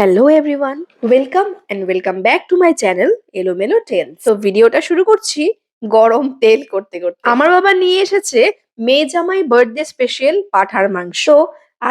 Hello everyone welcome and welcome back to my channel এলোমেলো টেল তো ভিডিওটা শুরু করছি গরম তেল করতে করতে। আমার বাবা নিয়ে এসেছে মেয়ে জামাই বার্থডে স্পেশাল পাঠার মাংস।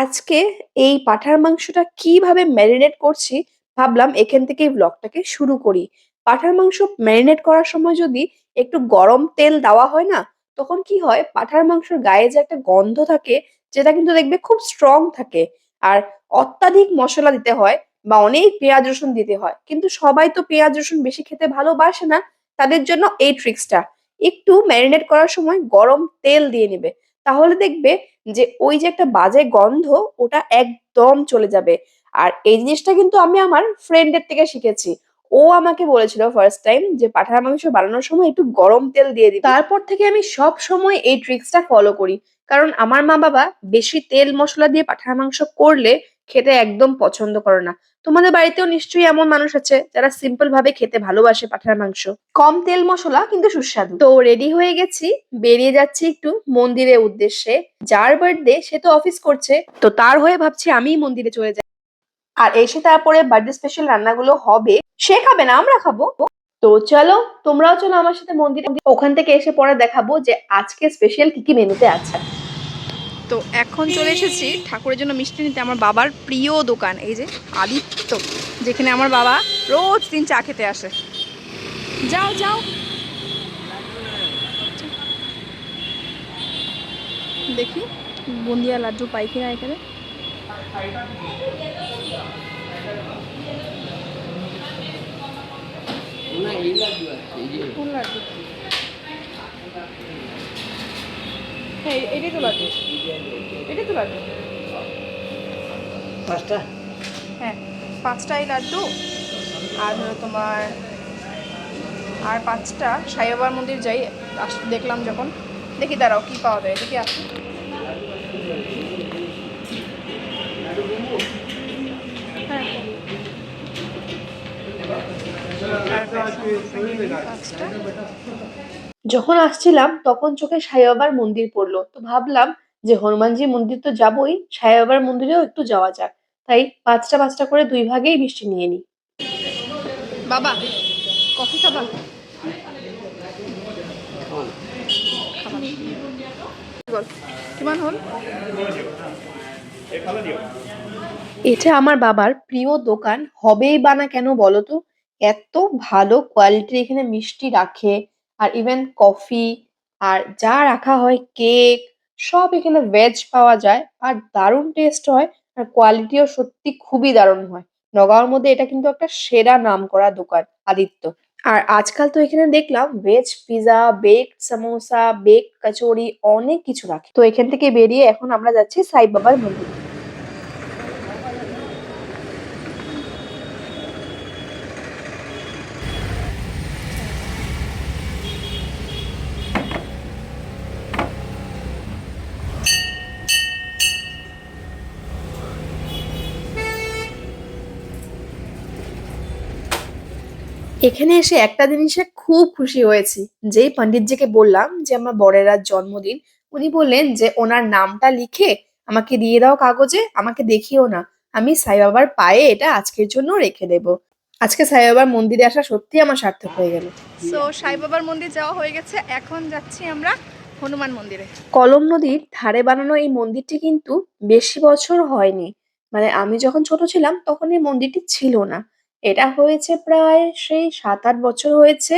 আজকে এই পাঠার মাংসটা কীভাবে ম্যারিনেট করছি ভাবলাম এখান থেকে ব্লগটাকে শুরু করি। পাঠার মাংস ম্যারিনেট করার সময় যদি একটু গরম তেল দেওয়া হয় না, তখন কি হয়? পাঠার মাংসের গায়ে যে একটা গন্ধ থাকে, যেটা কিন্তু দেখবে খুব স্ট্রং থাকে। আর অত্যাধিক মশলা দিতে হয় বা অনেক পেঁয়াজ রসুন দিতে হয়। কিন্তু সবাই তো পেঁয়াজ রসুন বেশি খেতে ভালোবাসে না, তাদের জন্য এই ট্রিক্সটা। একটু ম্যারিনেট করার সময় গরম তেল দিয়ে নেবে। তাহলে দেখবে যে ওই যে একটা বাজে গন্ধ, ওটা একদম চলে যাবে। আর এই জিনিসটা কিন্তু আমি আমার ফ্রেন্ডের থেকে শিখেছি। ও আমাকে বলেছিল ফার্স্ট টাইম যে পাঠার মাংস বানানোর সময় একটু গরম তেল দিয়ে দিই তারপর থেকে আমি সব সময় এই ট্রিক্সটা ফলো করি। কারণ আমার মা বাবা বেশি তেল মশলা দিয়ে পাঠার মাংস করলে খেতে একদম পছন্দ করে না। তোমাদের বাড়িতেও নিশ্চয়ই এমন মানুষ আছে যারা সিম্পল ভাবে খেতে ভালোবাসে পাঠার মাংস। কম তেল মশলা কিন্তু সুস্বাদু। তো রেডি হয়ে গেছি, বেরিয়ে যাচ্ছি একটু মন্দিরের উদ্দেশ্যে। যার বার্থডে সে তো অফিস করছে, তো তার হয়ে ভাবছি আমিই মন্দিরে চলে যাই। আর এসে তারপরে বার্থডে স্পেশাল রান্নাগুলো হবে, সে খাবে না, আমরা খাব। তো চলো, তোমরাও চলো আমার সাথে মন্দিরে। ওখান থেকে এসে পরে দেখাবো যে আজকে স্পেশাল কি কি মেনুতে আছে। তো এখন চলে এসেছি ঠাকুরের জন্য মিষ্টি নিতে আমার বাবার প্রিয় দোকান এই যে আদিত্য যেখানে আমার বাবা রোজ দিন চা খেতে আসে। যাও যাও। দেখি বুন্দিয়া লাড্ডু পাই কিনা এখানে। লাড্ডু? হ্যাঁ এটাই তো লাড্ডু এটাই তো লাড্ডু পাঁচটা? হ্যাঁ পাঁচটাই লাড্ডু আর হলো তোমার আর পাঁচটা সাই বাবার মন্দির যাই দেখলাম যখন। দেখি দাঁড়াও কি পাওয়া যায় দেখি আসি। হ্যাঁ। যখন আসছিলাম তখন চোখে সাই বাবার মন্দির পড়ল। তো ভাবলাম যে হনুমানজি মন্দির তো যাবই সাই বাবার মন্দিরেও একটু যাওয়া যাক। তাই পাঁচটা পাঁচটা করে দুই ভাগেই মিষ্টি নিয়ে নিই। বাবা কফি খাবা খাবা। কিমান হল? এটা আমার বাবার প্রিয় দোকান। হবেই বা না কেন বলো তো? এত ভালো কোয়ালিটির এখানে মিষ্টি রাখে। আর ইভেন কফি আর যা রাখা হয় কেক সব এখানে ভেজ পাওয়া যায়। আর দারুণ টেস্ট হয় আর কোয়ালিটিও সত্যি খুবই দারুণ হয়। নগাঁওর মধ্যে এটা কিন্তু একটা সেরা নাম করা দোকান, আদিত্য। আর আজকাল তো এখানে দেখলাম veg pizza bake samosa bake kachori অনেক কিছু রাখে। তো এখান থেকে বেরিয়ে এখন আমরা যাচ্ছি সাই বাবার মন্দির। এখানে এসে একটা জিনিসে খুব খুশি হয়েছি। যেই পণ্ডিতজিকে বললাম যে আমার বরের আজ জন্মদিন। উনি বললেন যে ওনার নামটা লিখে আমাকে দিয়ে দাও কাগজে আমাকে দেখিও না। আমি সাই বাবার পায়ে এটা আজকের জন্য রেখে দেব। আজকে সাই বাবার মন্দিরে আসা সত্যি আমার সার্থক হয়ে গেল। সো সাই বাবার মন্দির যাওয়া হয়ে গেছে। এখন যাচ্ছি আমরা হনুমান মন্দিরে। কলম নদীর ধারে বানানো এই মন্দিরটি কিন্তু বেশি বছর হয়নি। মানে আমি যখন ছোট ছিলাম তখন এই মন্দিরটি ছিল না। এটা হয়েছে প্রায় সেই সাত আট বছর হয়েছে।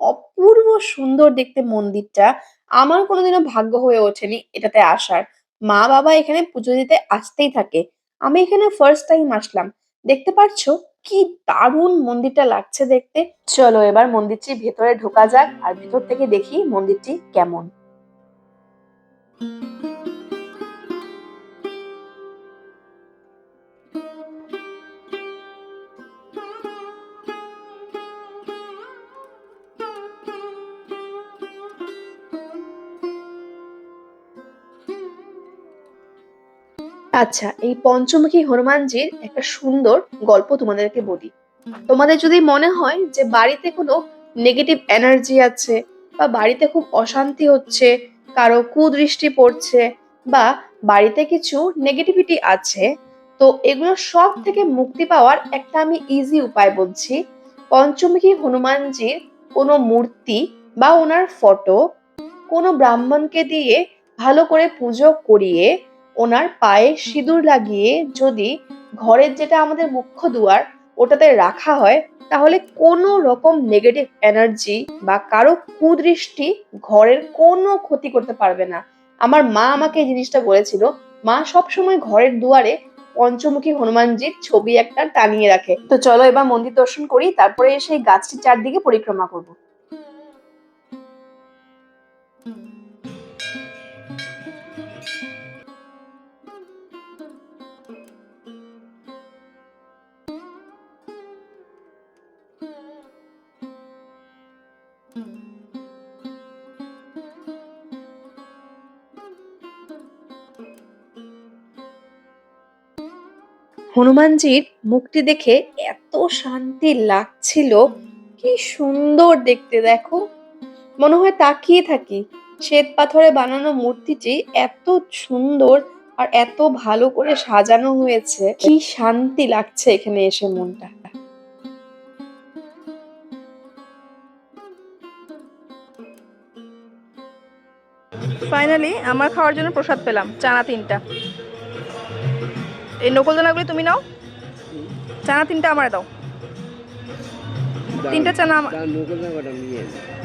অপূর্ব সুন্দর দেখতে মন্দিরটা। আমার কোনোদিনও ভাগ্য হয়ে ওঠেনি এটাতে আসার। মা বাবা এখানে পুজো দিতে আসতেই থাকে। আমি এখানে ফার্স্ট টাইম আসলাম। দেখতে পাচ্ছো কি দারুণ মন্দিরটা লাগছে দেখতে। চলো এবার মন্দিরটির ভেতরে ঢোকা যাক আর ভেতর থেকে দেখি মন্দিরটি কেমন। আচ্ছা এই পঞ্চমুখী হনুমানজির একটা সুন্দর গল্প তোমাদেরকে বলি। তোমাদের যদি মনে হয় যে বাড়িতে কোনো নেগেটিভ এনার্জি আছে বা বাড়িতে খুব অশান্তি হচ্ছে কারও কুদৃষ্টি পড়ছে বা বাড়িতে কিছু নেগেটিভিটি আছে তো এগুলো সব থেকে মুক্তি পাওয়ার একটা আমি ইজি উপায় বলছি। পঞ্চমুখী হনুমানজির কোনো মূর্তি বা ওনার ফটো কোনো ব্রাহ্মণকে দিয়ে ভালো করে পুজো করিয়ে ওনার পায়ে সিঁদুর লাগিয়ে যদি ঘরের যেটা আমাদের মুখ্য দুয়ার ওটাতে রাখা হয় তাহলে কোনো রকম নেগেটিভ এনার্জি বা কারও কুদৃষ্টি ঘরের কোনো ক্ষতি করতে পারবে না। আমার মা আমাকে এই জিনিসটা বলেছিল মা সবসময় ঘরের দুয়ারে পঞ্চমুখী হনুমানজির ছবি একটা টানিয়ে রাখে। তো চলো এবার মন্দির দর্শন করি তারপরে এসে এই গাছটির চারদিকে পরিক্রমা করব। হনুমানজির মুখটি দেখে এত শান্তি লাগছিল। কি সুন্দর দেখতে, দেখো। মনে হয় তাকিয়ে থাকি। শ্বেত পাথরে বানানো মূর্তিটি এত সুন্দর আর এত ভালো করে সাজানো হয়েছে। কি শান্তি লাগছে এখানে এসে মনটা। ফাইনালি আমার খাওয়ার জন্য প্রসাদ পেলাম, চানা তিনটা। এই নকল নকলদানাগুলি তুমি নাও। চানা তিনটা আমারে দাও। তিনটা চানা।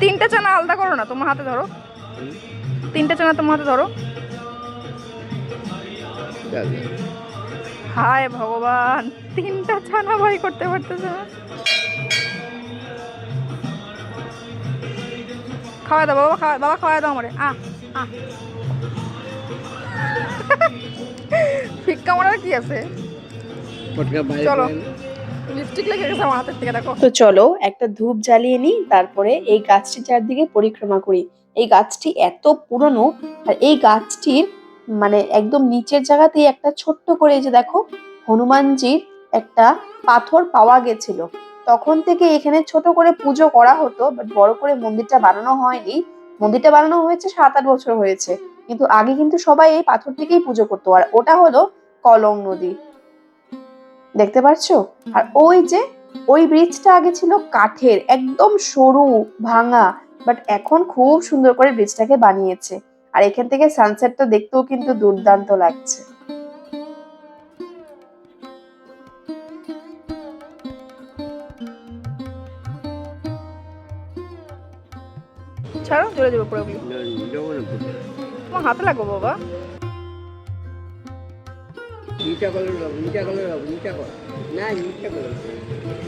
তিনটা চানা আলাদা করো না তোমার হাতে ধরো? তিনটা চানা তোমার হাতে ধরো। হায় ভগবান তিনটা ছানা ভাই করতে পারতেছে না। খাওয়া দাও বাবা খাওয়া বাবা খাওয়া দাও আমারে। আ আ মারার কি আছে? চলো। তো চলো একটা ধূপ জ্বালিয়ে নিই তারপরে এই গাছটি চারদিকে পরিক্রমা করি। এই গাছটি এত পুরনো আর এই গাছটির মানে একদম নিচের জায়গাতেই একটা ছোট্ট করে যে দেখো হনুমানজির একটা পাথর পাওয়া গেছিল। তখন থেকে এখানে ছোট করে পুজো করা হতো বাট বড় করে মন্দিরটা বানানো হয়নি। মন্দিরটা বানানো হয়েছে সাত আট বছর হয়েছে। কিন্তু আগে কিন্তু সবাই এই পাথরটিকেই পুজো করতো। আর ওটা হলো কলং নদী। দেখতে পাচ্ছো আর ওই যে ওই ব্রিজটা আগে ছিল কাঠের একদম সরু ভাঙা বাট এখন খুব সুন্দর করে ব্রিজটাকে বানিয়েছে। আর এখান থেকে সানসেটটা দেখতেও কিন্তু দুর্দান্ত লাগছে। ছাড়ো চলে যাব পুরোপুরি। তোমার হাতে লাগবো বাবা। নিচা যাব, নিচা যাব, নিচা কর। না, নিচা কলর।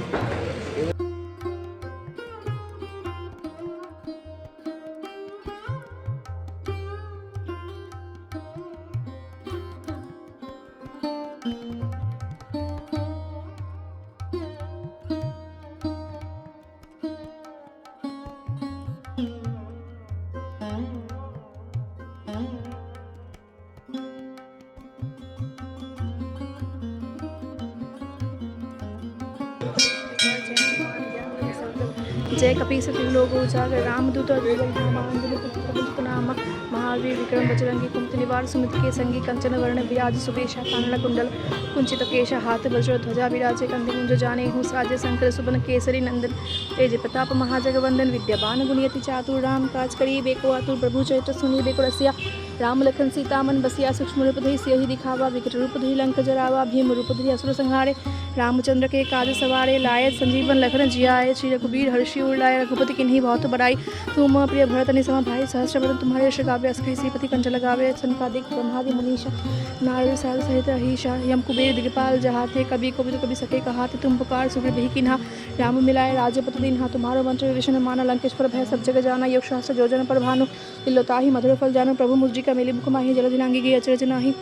जय कपीस लोग उजागर रामदूत नाम। महावीर विक्रम बजरंगी कुमति निवार सुमित के संगी, कंचन वर्ण विराज सुबेशा कानड़ कुंडल, कुंचित केश, हाथ वज्र, ध्वजा विराजे कंधे मुंज जाने हूँ साजे शंकर, सुबन केसरी, नंदन, तेज प्रताप, महाजगवंदन, विद्यावान, गुणियति चातुर, राम काज करी, बेको आतुर, प्रभु चरित्र सुनी, बेको रसिया। राम लखन सीतामन, बसिया, सूक्ष्म रूप धरि, सियहि दिखावा, विकट रूप धरि, लंक जरावा, भीम रूप धरि, असुर संहारे। रामचंद्र के काज सवारे, लाए संजीवन लखन जियाए, श्री रघुबीर, हर्षि उड़ाए रघुपति किन्हीं बहुत बड़ाई। तुम प्रिय भरत ने समा भाई सहस्र बदन तुम्हारे यश गावे अस्कई श्रीपति कंच लगावे सनकादिक ब्रह्मादि मनीषा, नारद सहल सहित अहिषा, यम कुबेर, दिगपाल, जहाते कभी कभी कभी सके कहाते, तुम पुकार, सुग्र भी किन्हा। राम मिलाए राजपत दीन्हा, तुम्हारो मंत्र विभीषण माना, लंकेश्वर भय सब जग जाना योग सहस्र जोजन पर भानु तिलोताही मधुर फल जानो, प्रभु मुद्रिका मेली मुख माही जलधि गई अचरज नाही।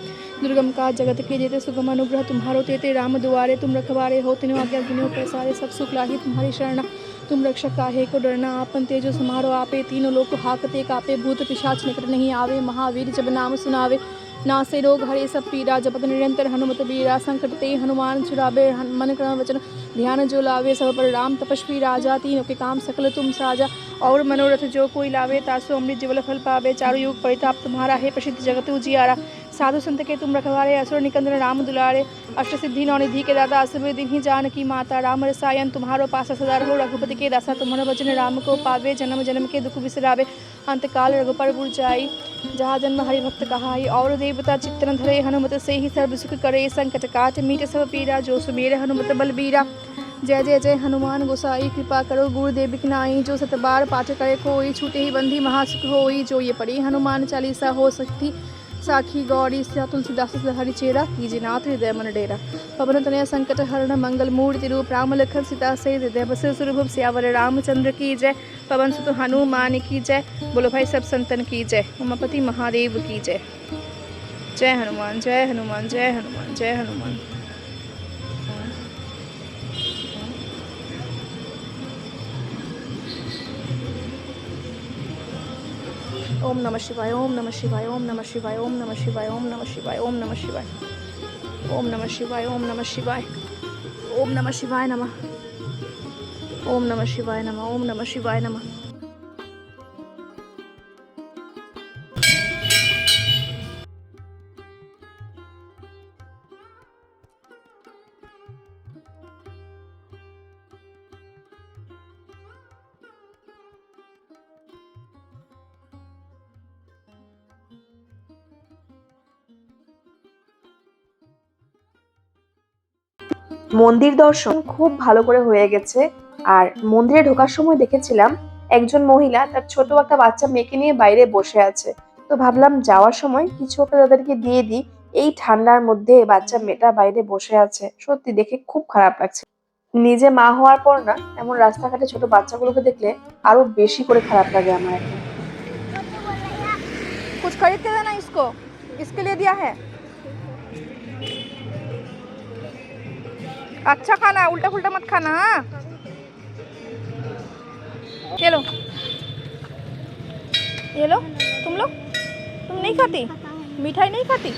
दुर्गम काज जगत के जेते सुगम अनुग्रह तुम्हारो तेते, राम दुआरे तुम रखवारे हो, तिनो आज्ञा गिनो पैसारे सब सुख लाही तुम्हारी शरण। तुम रक्षक काहे को डरना, आपन तेजो समारो आपे, तीनों लोग हाकते कापे, भूत पिशाच निकट नहीं आवे, महावीर जब नाम सुनावे। नासे रोग हरे सब पीरा, जपत निरंतर हनुमत बीरा संकट ते हनुमान छुड़ावे मन क्रम वचन। ध्यान जो लावे सब पर राम तपस्वी राजा, तीनों के काम सकल तुम साजा। और मनोरथ जो कोई लावे, तासो अमृत जीवल फल पावे, चारु युग परिताप तुम्हारा, है प्रसिद्ध जगत उजियारा। साधु संत के तुम रखवारे, असुर निकंदन, राम दुलारे, अष्ट सिद्धि नौ निधि के दादा, असुर दिन ही जान की माता, राम रसायन तुम्हारो पास सदा रहो, रघुपति के दासा तुम्हारा वचन राम को पावे, जन्म जन्म के दुख बिसरावे, अंतकाल रघुपर गुर जाई जहाँ जन्म हरि भक्त कहाई, और देवता चित्तन धरे, हनुमत से ही सर्व सुख करे, संकट काट मीट सब पीरा जो सुमेर हनुमत बलबीरा। जय जय जय हनुमान गोसाई, कृपा करो गुरुदेव नाई, जो सतबार पाठ करे कोई, छूटे ही बंधी महासुख होई, जो ये पढ़ी हनुमान चालीसा हो सकती साखी गौरी सा तुलसीदास हरि चेरा, कीजे नाथ हृदय मन डेरा। पवन तनय संकट हरण मंगल मूर्ति रूप राम लखन सीता से हृदय बस स्वरूप सियावर रामचंद्र की जय। पवन सुत हनुमान की जय, बोलो भाई सब संतन की जय, उमापति महादेव की जय। जय हनुमान जय हनुमान जय हनुमान जय हनुमान। ওম নম শিবায় ওম নম শিবায় ওম নম শিবায় ওম নম শিবায় ওম নম শিবায় ওম নম শিবায় ওম নম শিবায় ওম নম শিবায় ওম নম শিবায় নম ওম নম শিবায় নম ওম নম শিবায় নম মন্দির দর্শন খুব ভালো করে হয়ে গেছে আর মন্দিরে ঢোকার সময় দেখেছিলাম একজন মহিলা তার ছোট একটা বাচ্চা মেয়েকে নিয়ে বাইরে বসে আছে তো ভাবলাম যাওয়ার সময় কিছু একটা তাদেরকে দিয়ে দিই এই ঠান্ডার মধ্যে বাচ্চা মেয়েটা বাইরে বসে আছে সত্যি দেখে খুব খারাপ লাগছে নিজে মা হওয়ার পর না এমন রাস্তাঘাটে ছোট বাচ্চাগুলোকে দেখলে আরো বেশি করে খারাপ লাগে আমার এখন कुछ खरीद के देना इसको इसके लिए दिया है अच्छा खाना उल्टा पुल्टा मत खाना हाँ ये लो ये लो तुम लोग तुम नहीं खाती মিঠাই নেই খাতি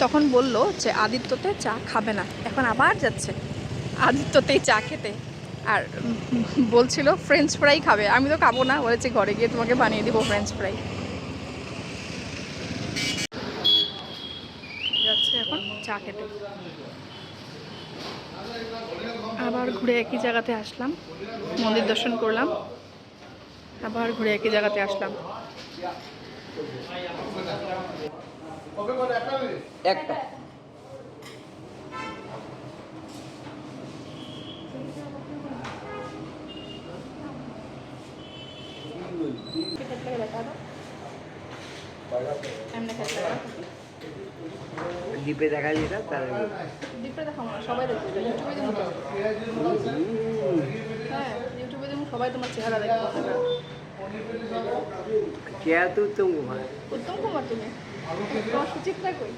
তখন বলল যে আদিত্যতে চা খাবে না এখন আবার যাচ্ছে আদিত্যতেই চা খেতে আর উম বলছিল ফ্রেঞ্চ ফ্রাই খাবে আমি তো খাবো না বলেছে ঘরে গিয়ে তোমাকে বানিয়ে দিব ফ্রেঞ্চ ফ্রাই যাচ্ছে এখন চা খেতে আবার ঘুরে একই জায়গাতে আসলাম। মন্দির দর্শন করলাম। আবার ঘুরে একই জায়গাতে আসলাম। একটা। দ্বীপে দেখা যেটা তার দীপটা দেখাবো না সবাই দেখবে ইউটিউবে দেবো হ্যাঁ ইউটিউবে দেবো সবাই তোমার চেহারা দেখবে চেয়ার তো উত্তম কুমার? উত্তম কুমার তুমি? তোমার সুচিত্রা কই?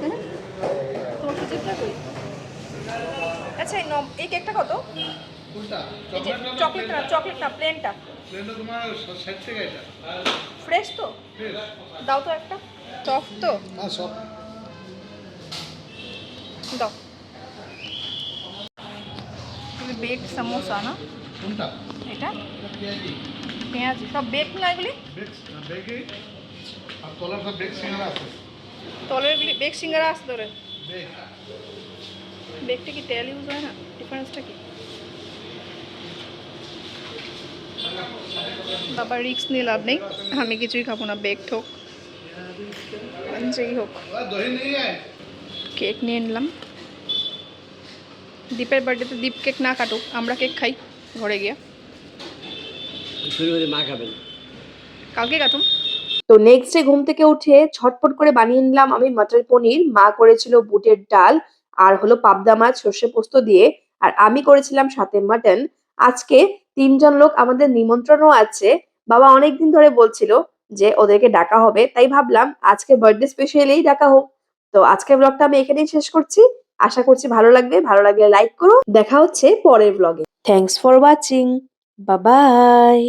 হ্যাঁ? তোমার সুচিত্রা কই? আচ্ছা এই এই কেকটা কত? এই যে চকলেট চকলেটটা না চকলেটটা প্লেনটা। টাকা ফ্রেশ তো? দাও তো একটা। সফট তো? হ্যাঁ সব। দাও। বেক সমোসা না? এটা? পেঁয়াজি। সব বেক না এগুলি? তলার আছে। তলের বেক সিঙ্গারা আসতে ধরে। বেগ। বেকটা কি তেল ইউজ হয় না? ডিফারেন্সটা কি? বাবা রিক্স নিয়ে লাভ নেই। আমি কিছুই খাব না। বেক ঠোক। যেই হোক। কেক নিয়ে নিলাম। দীপের বার্থডে বার্থডেতে দীপ কেক না কাটুক আমরা কেক খাই ঘরে গিয়ে। মা খাবেন। কালকে কাটুন তো নেক্সট ডে ঘুম থেকে উঠে ছটপট করে বানিয়ে নিলাম আমি মটর পনির। মা করেছিল বুটের ডাল আর হলো পাবদা মাছ সর্ষে পোস্ত দিয়ে। আর আমি করেছিলাম সাথে মাটন আজকে তিনজন লোক আমাদের নিমন্ত্রণও আছে। বাবা অনেকদিন ধরে বলছিল যে ওদেরকে ডাকা হবে তাই ভাবলাম আজকে বার্থডে স্পেশালেই ডাকা হোক। তো আজকের ব্লগটা আমি এখানেই শেষ করছি। আশা করছি ভালো লাগবে। ভালো লাগলে লাইক করো। দেখা হচ্ছে পরের ব্লগে থ্যাংকস ফর ওয়াচিং বাবাই